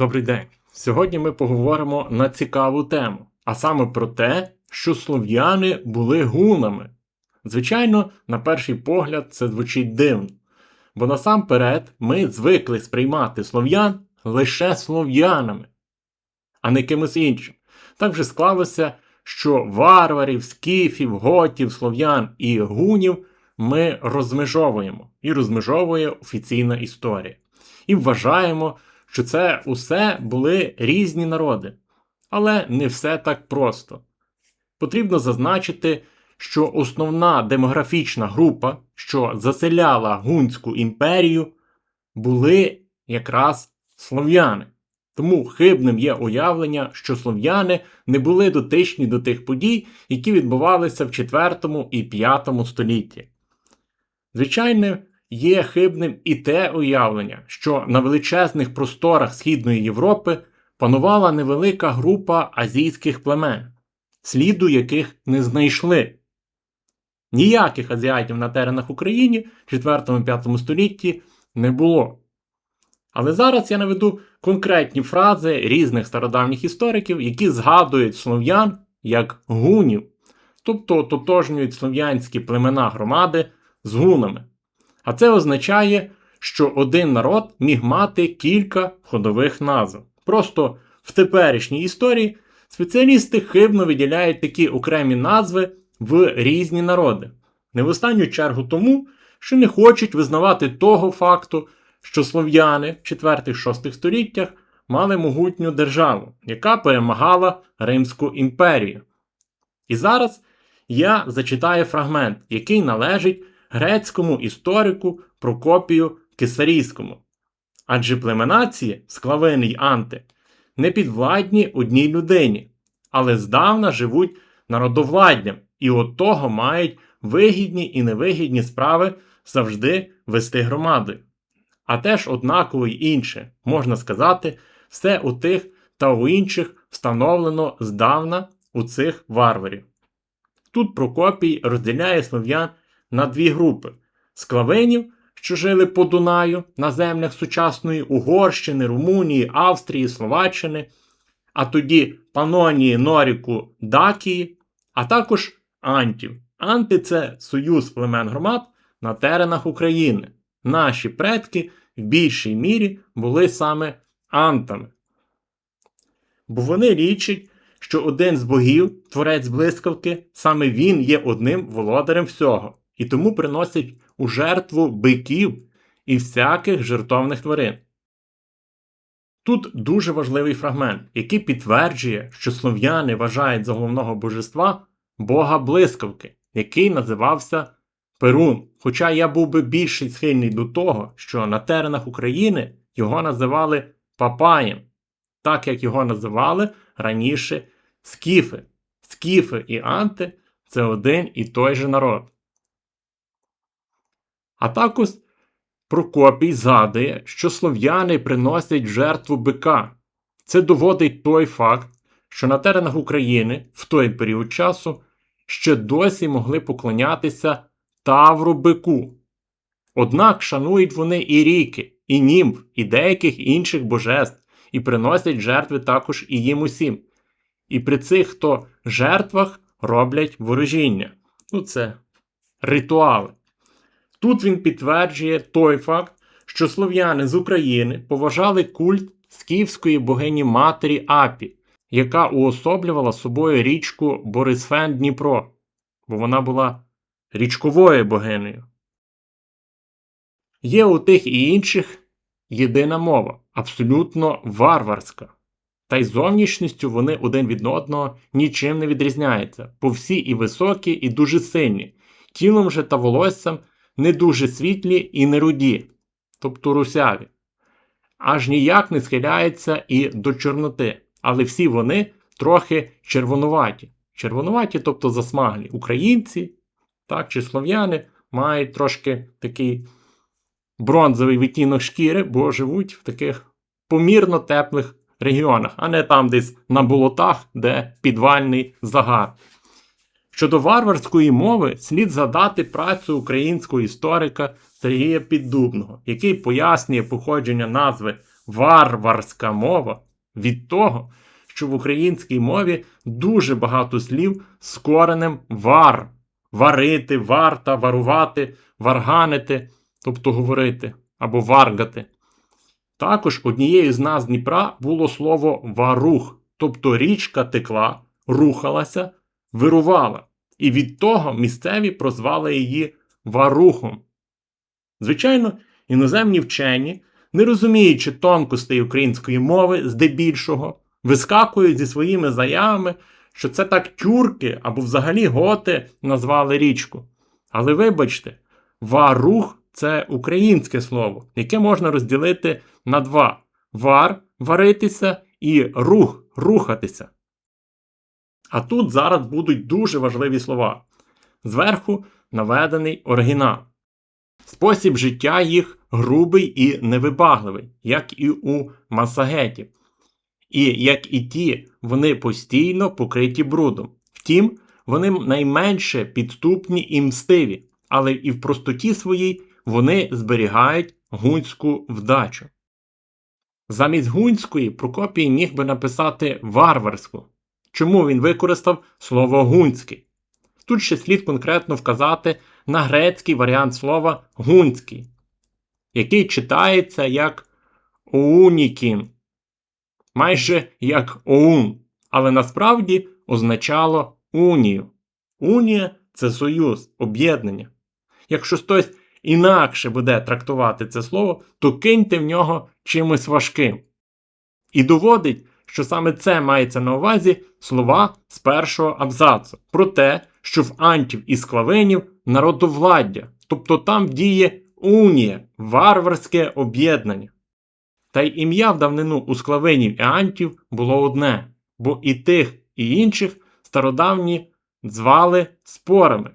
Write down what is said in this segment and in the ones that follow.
Добрий день. Сьогодні ми поговоримо на цікаву тему, а саме про те, що слов'яни були гунами. Звичайно, на перший погляд це звучить дивно, бо насамперед ми звикли сприймати слов'ян лише слов'янами, а не кимось іншим. Так вже склалося, що варварів, скіфів, готів, слов'ян і гунів ми розмежовуємо і розмежовує офіційна історія. І вважаємо, що це усе були різні народи. Але не все так просто. Потрібно зазначити, що основна демографічна група, що заселяла Гунську імперію, були якраз слов'яни. Тому хибним є уявлення, що слов'яни не були дотичні до тих подій, які відбувалися в 4 і 5 столітті. Звичайно, є хибним і те уявлення, що на величезних просторах Східної Європи панувала невелика група азійських племен, сліду яких не знайшли. Ніяких азіатів на теренах України в 4-5 столітті не було. Але зараз я наведу конкретні фрази різних стародавніх істориків, які згадують слов'ян як гунів, тобто тотожнюють слов'янські племена громади з гунами. А це означає, що один народ міг мати кілька ходових назв. Просто в теперішній історії спеціалісти хибно виділяють такі окремі назви в різні народи. Не в останню чергу тому, що не хочуть визнавати того факту, що слов'яни в 4-6 століттях мали могутню державу, яка перемагала Римську імперію. І зараз я зачитаю фрагмент, який належить грецькому історику Прокопію Кесарійському. Адже племенації, склавини й анти, не підвладні одній людині, але здавна живуть народовладдям і от того мають вигідні і невигідні справи завжди вести громади. А теж однаково й інше, можна сказати, все у тих та у інших встановлено здавна у цих варварів. Тут Прокопій розділяє слов'ян на дві групи: склавинів, що жили по Дунаю на землях сучасної Угорщини, Румунії, Австрії, Словаччини, а тоді Панонії, Норіку, Дакії, а також антів. Анти це союз племен громад на теренах України. Наші предки в більшій мірі були саме антами. Бо вони річать, що один з богів, творець блискавки, саме він є одним володарем всього, і тому приносять у жертву биків і всяких жертовних тварин. Тут дуже важливий фрагмент, який підтверджує, що слов'яни вважають за головного божества бога блискавки, який називався Перун. Хоча я був би більший схильний до того, що на теренах України його називали Папаєм, так як його називали раніше скіфи. Скіфи і анти це один і той же народ. А також Прокопій згадує, що слов'яни приносять жертву бика. Це доводить той факт, що на теренах України в той період часу ще досі могли поклонятися Тавру бику. Однак шанують вони і ріки, і німф, і деяких інших божеств, і приносять жертви також і їм усім. І при цих хто жертвах роблять ворожіння. Ну, це ритуали. Тут він підтверджує той факт, що слов'яни з України поважали культ скіфської богині матері Апі, яка уособлювала собою річку Борисфен Дніпро, бо вона була річковою богинею. Є у тих і інших єдина мова, абсолютно варварська. Та й зовнішністю вони один від одного нічим не відрізняються, бо всі і високі, і дуже сильні, тілом же та волоссям не дуже світлі і не руді, тобто русяві, аж ніяк не схиляються і до чорноти, але всі вони трохи червонуваті. Червонуваті, тобто засмаглі. Українці так, чи слов'яни мають трошки такий бронзовий відтінок шкіри, бо живуть в таких помірно теплих регіонах, а не там десь на болотах, де підвальний загар. Щодо варварської мови, слід згадати працю українського історика Сергія Піддубного, який пояснює походження назви варварська мова від того, що в українській мові дуже багато слів з коренем вар, варити, варта, варувати, варганити, тобто говорити або варгати. Також однією з назв Дніпра було слово варух, тобто річка текла, рухалася, вирувала. І від того місцеві прозвали її варухом. Звичайно, іноземні вчені, не розуміючи тонкостей української мови здебільшого, вискакують зі своїми заявами, що це так тюрки або взагалі готи назвали річку. Але вибачте, варух це українське слово, яке можна розділити на два: вар варитися і рух рухатися. А тут зараз будуть дуже важливі слова. Зверху наведений оригінал. Спосіб життя їх грубий і невибагливий, як і у масагетів. І як і ті, вони постійно покриті брудом. Втім, вони найменше підступні і мстиві, але і в простоті своїй вони зберігають гунську вдачу. Замість гунської Прокопій міг би написати варварську. Чому він використав слово гунський? Тут ще слід конкретно вказати на грецький варіант слова гунський, який читається як оунікін, майже як оун, але насправді означало унію. Унія це союз, об'єднання. Якщо хтось інакше буде трактувати це слово, то киньте в нього чимось важким. І доводить, що саме це мається на увазі слова з першого абзацу про те, що в антів і склавенів народовладдя, тобто там діє унія, варварське об'єднання. Та й ім'я в давнину у склавенів і антів було одне, бо і тих, і інших стародавні звали спорами.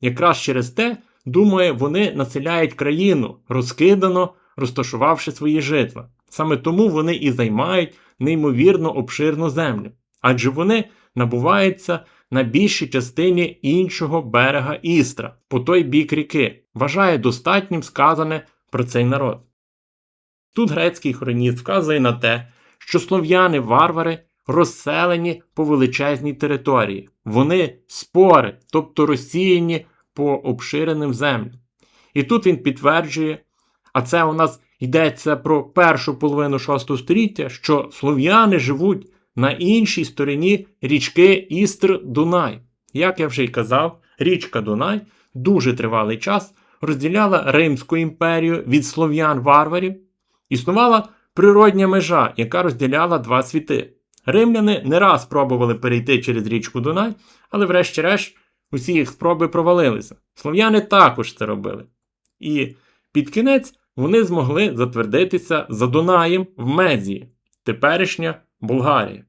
Якраз через те, думає, вони населяють країну, розкидано, розташувавши свої житла. Саме тому вони і займають неймовірно обширну землю, адже вони набуваються на більшій частині іншого берега Істра, по той бік ріки, вважає достатнім сказане про цей народ. Тут грецький хроніст вказує на те, що слов'яни-варвари розселені по величезній території, вони спори, тобто розсіяні по обширеним землям. І тут він підтверджує, а це у нас йдеться про першу половину VI століття, що слов'яни живуть на іншій стороні річки Істр Дунай. Як я вже й казав, річка Дунай дуже тривалий час розділяла Римську імперію від слов'ян-варварів. Існувала природня межа, яка розділяла два світи. Римляни не раз пробували перейти через річку Дунай, але врешті-решт усі їх спроби провалилися. Слов'яни також це робили. І під кінець вони змогли затвердитися за Дунаєм в Мезії, теперішня Болгарія.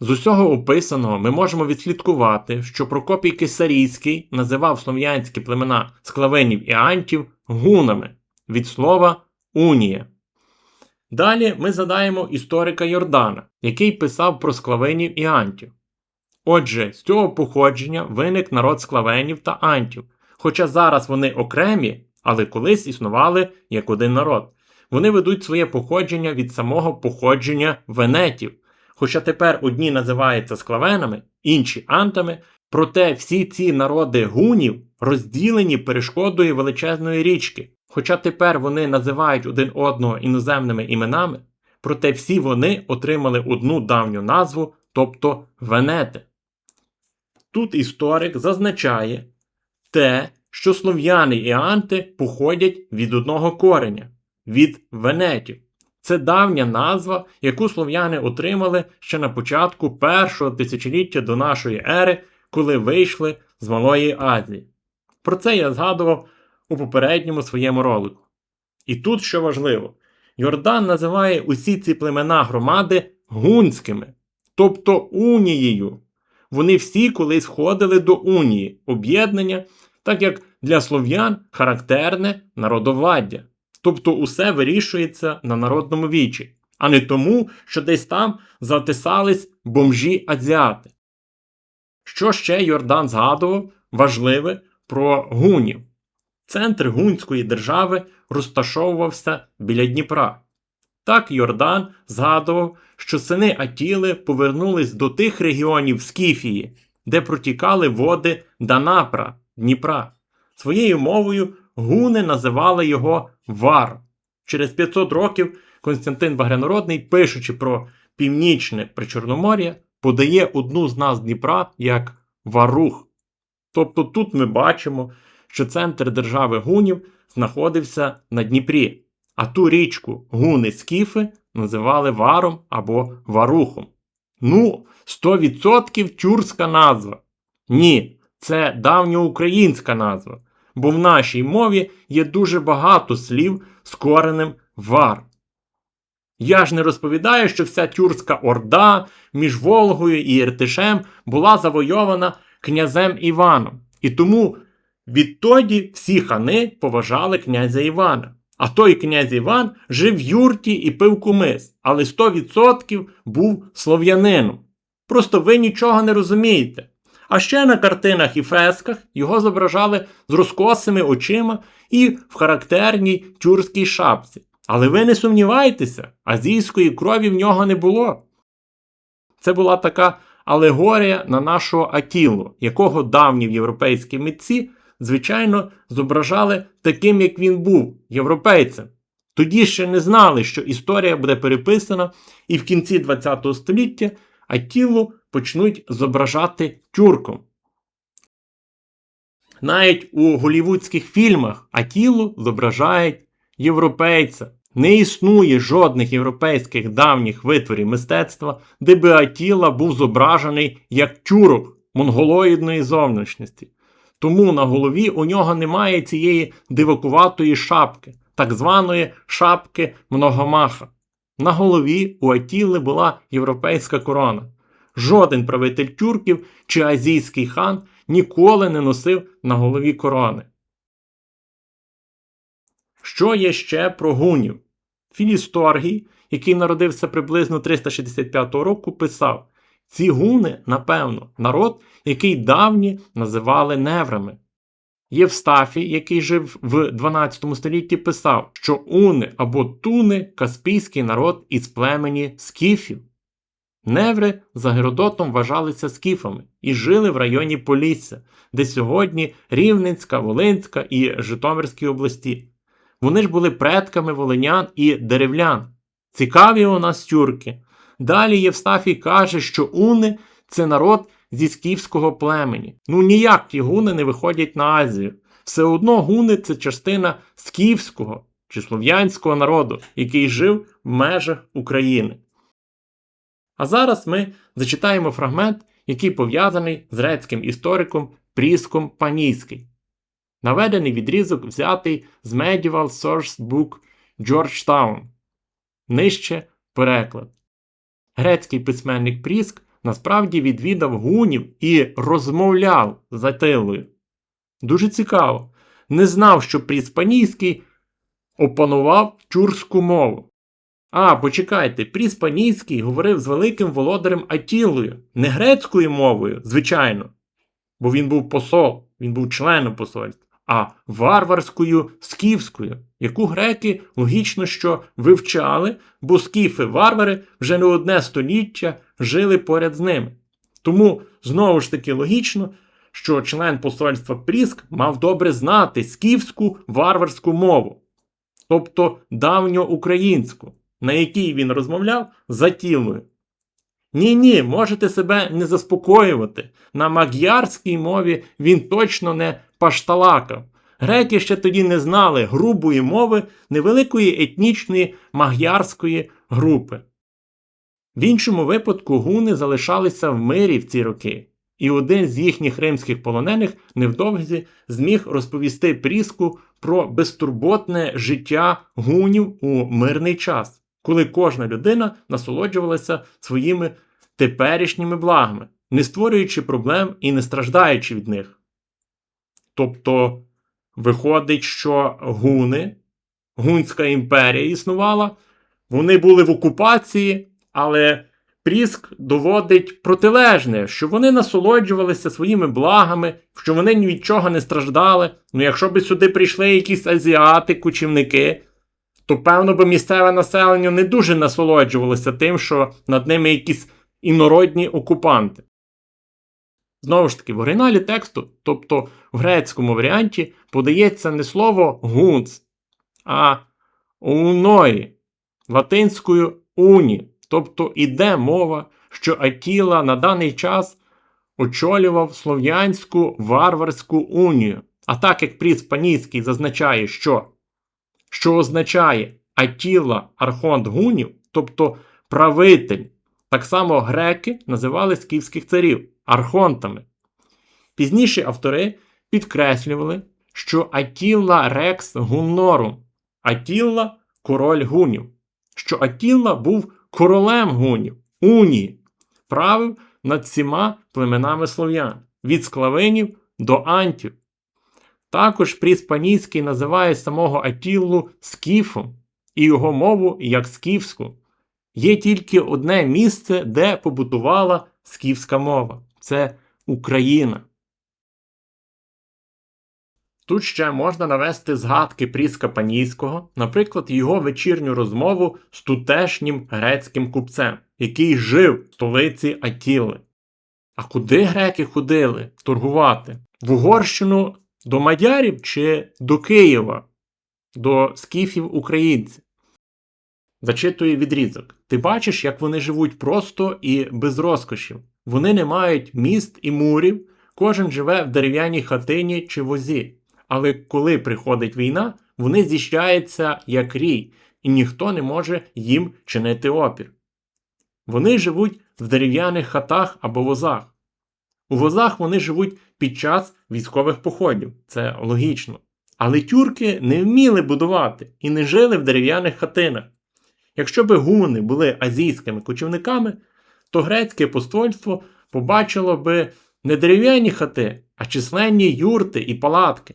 З усього описаного ми можемо відслідкувати, що Прокопій Кисарійський називав слов'янські племена склавенів і антів гунами від слова унія. Далі ми задаємо історика Йордана, який писав про склавенів і антів. Отже, з цього походження виник народ склавенів та антів, хоча зараз вони окремі, але колись існували як один народ. Вони ведуть своє походження від самого походження венетів. Хоча тепер одні називаються склавенами, інші антами, проте всі ці народи гунів розділені перешкодою величезної річки. Хоча тепер вони називають один одного іноземними іменами, проте всі вони отримали одну давню назву, тобто венети. Тут історик зазначає те, що слов'яни і анти походять від одного кореня від венетів. Це давня назва, яку слов'яни отримали ще на початку першого тисячоліття до нашої ери, коли вийшли з Малої Азії. Про це я згадував у попередньому своєму ролику. І тут що важливо, Йордан називає усі ці племена громади гунськими, тобто унією. Вони всі колись входили до унії, об'єднання, так як для слов'ян характерне народовладдя. Тобто усе вирішується на народному вічі, а не тому, що десь там затисались бомжі азіати. Що ще Йордан згадував важливе про гунів? Центр гунської держави розташовувався біля Дніпра. Так Йордан згадував, що сини Атіли повернулись до тих регіонів Скіфії, де протікали води Данапра, Дніпра. Своєю мовою гуни називали його Вар. Через 500 років Константин Багрянородний, пишучи про північне Причорномор'я, подає одну з нас Дніпра як Варух. Тобто тут ми бачимо, що центр держави гунів знаходився на Дніпрі, а ту річку гуни Скіфи називали Варом або Варухом. Ну, 100% тюркська назва. Ні, це давньоукраїнська назва, бо в нашій мові є дуже багато слів з коренем вар. Я ж не розповідаю, що вся тюркська орда між Волгою і Іртишем була завойована князем Іваном. І тому відтоді всі хани поважали князя Івана. А той князь Іван жив в юрті і пив кумис, але 100% був слов'янином. Просто ви нічого не розумієте. А ще на картинах і фресках його зображали з розкосими очима і в характерній тюркській шапці. Але ви не сумнівайтеся, азійської крові в нього не було. Це була така алегорія на нашого Атілу, якого давні європейські митці, звичайно, зображали таким, як він був, європейцем. Тоді ще не знали, що історія буде переписана, і в кінці ХХ століття Атілу почнуть зображати тюрком. Навіть у голівудських фільмах Атілу зображають європейця. Не існує жодних європейських давніх витворів мистецтва, де би Атіла був зображений як тюрок монголоїдної зовнішності. Тому на голові у нього немає цієї дивакуватої шапки, так званої шапки многомаха. На голові у Атіли була європейська корона. Жоден правитель тюрків чи азійський хан ніколи не носив на голові корони. Що є ще про гунів? Філісторгій, який народився приблизно 365 року, писав: ці гуни, напевно, народ, який давні називали неврами. Євстафій, який жив в 12 столітті, писав, що уни або туни каспійський народ із племені скіфів. Неври за Геродотом вважалися скіфами і жили в районі Полісся, де сьогодні Рівненська, Волинська і Житомирські області. Вони ж були предками волинян і деревлян. Цікаві у нас тюрки. Далі Євстафій каже, що уни це народ зі скіфського племені. Ну ніяк ті гуни не виходять на Азію. Все одно гуни це частина скіфського чи слов'янського народу, який жив в межах України. А зараз ми зачитаємо фрагмент, який пов'язаний з грецьким істориком Пріском Панійський. Наведений відрізок взятий з Medieval Source Book Georgetown. Нижче переклад. Грецький письменник Пріск насправді відвідав гунів і розмовляв з Атилою. Дуже цікаво. Не знав, що Пріск Панійський опанував тюркську мову. А, почекайте, Пріс Панійський говорив з великим володарем Атілою, не грецькою мовою, звичайно, бо він був посол, він був членом посольства, а варварською скіфською, яку греки логічно що вивчали, бо скіфи-варвари вже не одне століття жили поряд з ними. Тому знову ж таки логічно, що член посольства Пріск мав добре знати скіфську варварську мову, тобто давньоукраїнську на якій він розмовляв за тілою. Ні, ні, можете себе не заспокоювати. На мад'ярській мові він точно не пашталакав. Греки ще тоді не знали грубої мови невеликої етнічної маг'ярської групи. В іншому випадку гуни залишалися в мирі в ці роки, і один з їхніх римських полонених невдовзі зміг розповісти Пріску про безтурботне життя гунів у мирний час коли кожна людина насолоджувалася своїми теперішніми благами, не створюючи проблем і не страждаючи від них. Тобто, виходить, що гуни, Гунська імперія існувала, вони були в окупації, але Пріск доводить протилежне, що вони насолоджувалися своїми благами, що вони ні від чого не страждали. Ну, якщо би сюди прийшли якісь азіати, кучівники, то певно би місцеве населення не дуже насолоджувалося тим, що над ними якісь інородні окупанти. Знову ж таки, в оригіналі тексту, тобто в грецькому варіанті, подається не слово гунц, а уної, латинською уні. Тобто іде мова, що Атіла на даний час очолював Слов'янську варварську унію. А так як Пріс Панійський зазначає, що що означає Атіла Архонт Гунів, тобто правитель, так само греки називали скіфських царів архонтами. Пізніше автори підкреслювали, що Атіла Рекс Гуннорум, Атіла король гунів, що Атіла був королем гунів, Унії, правив над всіма племенами слов'ян від склавинів до антів. Також Пріс Панійський називає самого Атіллу Скіфом і його мову як скіфську. Є тільки одне місце, де побутувала скіфська мова це Україна. Тут ще можна навести згадки Пріска Панійського, наприклад, його вечірню розмову з тутешнім грецьким купцем, який жив в столиці Атіли. А куди греки ходили торгувати? В Угорщину до мадярів чи до Києва, до скіфів українців? Зачитує відрізок. Ти бачиш, як вони живуть просто і без розкошів. Вони не мають міст і мурів, кожен живе в дерев'яній хатині чи возі. Але коли приходить війна, вони зіщаються як рій, і ніхто не може їм чинити опір. Вони живуть в дерев'яних хатах або возах. У возах вони живуть під час військових походів, це логічно. Але тюрки не вміли будувати і не жили в дерев'яних хатинах. Якщо би гуни були азійськими кочівниками, то грецьке посольство побачило би не дерев'яні хати, а численні юрти і палатки.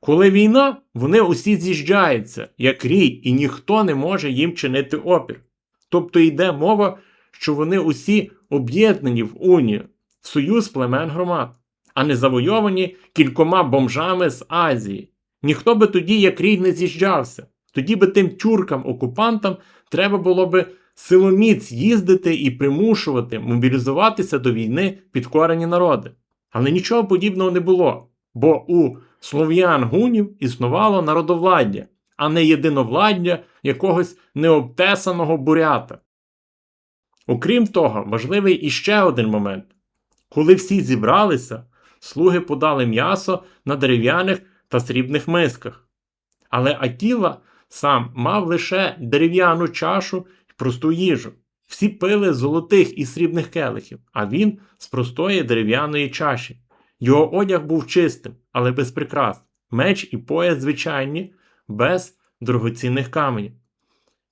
Коли війна, вони усі з'їжджаються, як рій, і ніхто не може їм чинити опір. Тобто йде мова, що вони усі об'єднані в унію, в союз племен громад, а не завойовані кількома бомжами з Азії. Ніхто би тоді, як рій, не з'їжджався. Тоді би тим тюркам-окупантам треба було би силоміць їздити і примушувати мобілізуватися до війни підкорені народи. Але нічого подібного не було, бо у слов'ян гунів існувало народовладдя, а не єдиновладдя якогось необтесаного бурята. Окрім того, важливий іще один момент. Коли всі зібралися, слуги подали м'ясо на дерев'яних та срібних мисках. Але Атіла сам мав лише дерев'яну чашу і просту їжу. Всі пили з золотих і срібних келихів, а він з простої дерев'яної чаші. Його одяг був чистим, але без прикрас, меч і пояс звичайні, без дорогоцінних каменів.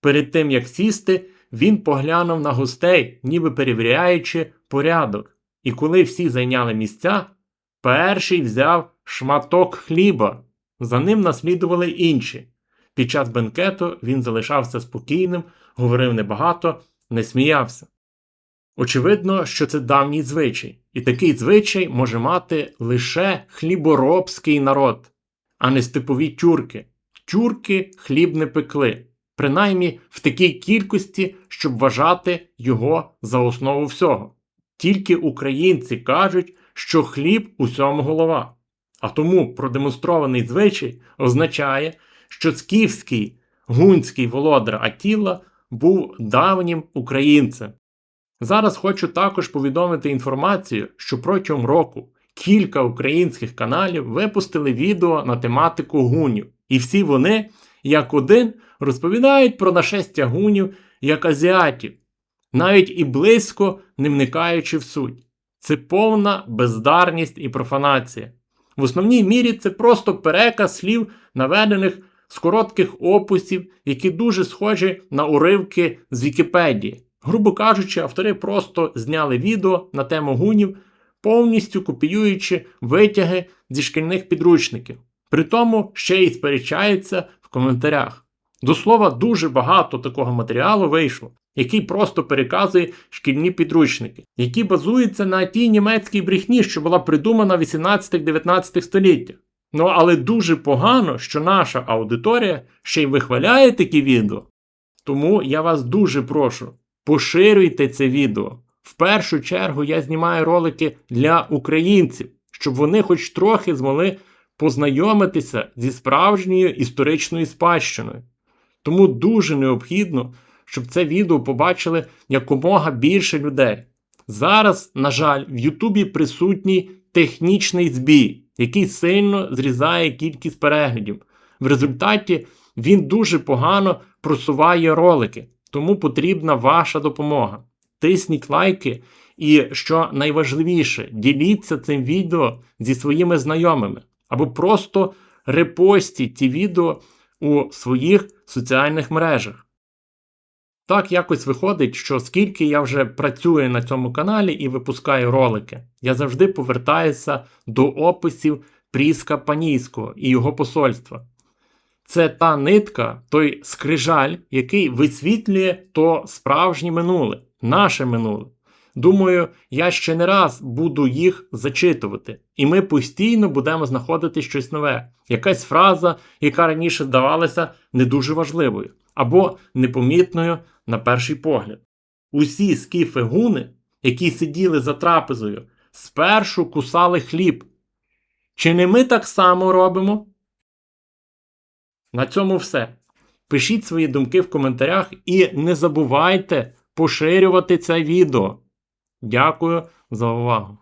Перед тим як сісти, він поглянув на гостей, ніби перевіряючи порядок. І коли всі зайняли місця, перший взяв шматок хліба, за ним наслідували інші. Під час бенкету він залишався спокійним, говорив небагато, не сміявся. Очевидно, що це давній звичай, і такий звичай може мати лише хліборобський народ, а не степові тюрки. Тюрки хліб не пекли, принаймні в такій кількості, щоб вважати його за основу всього. Тільки українці кажуть, що хліб усьому голова. А тому продемонстрований звичай означає, що скіфський гунський володар Атіла був давнім українцем. Зараз хочу також повідомити інформацію, що протягом року кілька українських каналів випустили відео на тематику гунів, і всі вони, як один, розповідають про нашестя гунів як азіатів, навіть і близько не вникаючи в суть. Це повна бездарність і профанація. В основній мірі це просто переказ слів, наведених з коротких описів, які дуже схожі на уривки з Вікіпедії. Грубо кажучи, автори просто зняли відео на тему гунів, повністю копіюючи витяги зі шкільних підручників. При тому ще й сперечаються в коментарях. До слова, дуже багато такого матеріалу вийшло. Який просто переказує шкільні підручники, які базуються на тій німецькій брехні, що була придумана в 18-19 століттях. Ну але дуже погано, що наша аудиторія ще й вихваляє такі відео. Тому я вас дуже прошу, поширюйте це відео. В першу чергу я знімаю ролики для українців, щоб вони хоч трохи змогли познайомитися зі справжньою історичною спадщиною. Тому дуже необхідно, щоб це відео побачили якомога більше людей. Зараз, на жаль, в Ютубі присутній технічний збій, який сильно зрізає кількість переглядів. В результаті він дуже погано просуває ролики, тому потрібна ваша допомога. Тисніть лайки і, що найважливіше, діліться цим відео зі своїми знайомими або просто репостіть ці відео у своїх соціальних мережах. Так якось виходить, що скільки я вже працюю на цьому каналі і випускаю ролики, я завжди повертаюся до описів Пріска Панійського і його посольства. Це та нитка, той скрижаль, який висвітлює то справжнє минуле, наше минуле. Думаю, я ще не раз буду їх зачитувати, і ми постійно будемо знаходити щось нове, якась фраза, яка раніше здавалася не дуже важливою або непомітною на перший погляд. Усі скіфи гуни, які сиділи за трапезою, спершу кусали хліб. Чи не ми так само робимо? На цьому все. Пишіть свої думки в коментарях і не забувайте поширювати це відео. Дякую за увагу!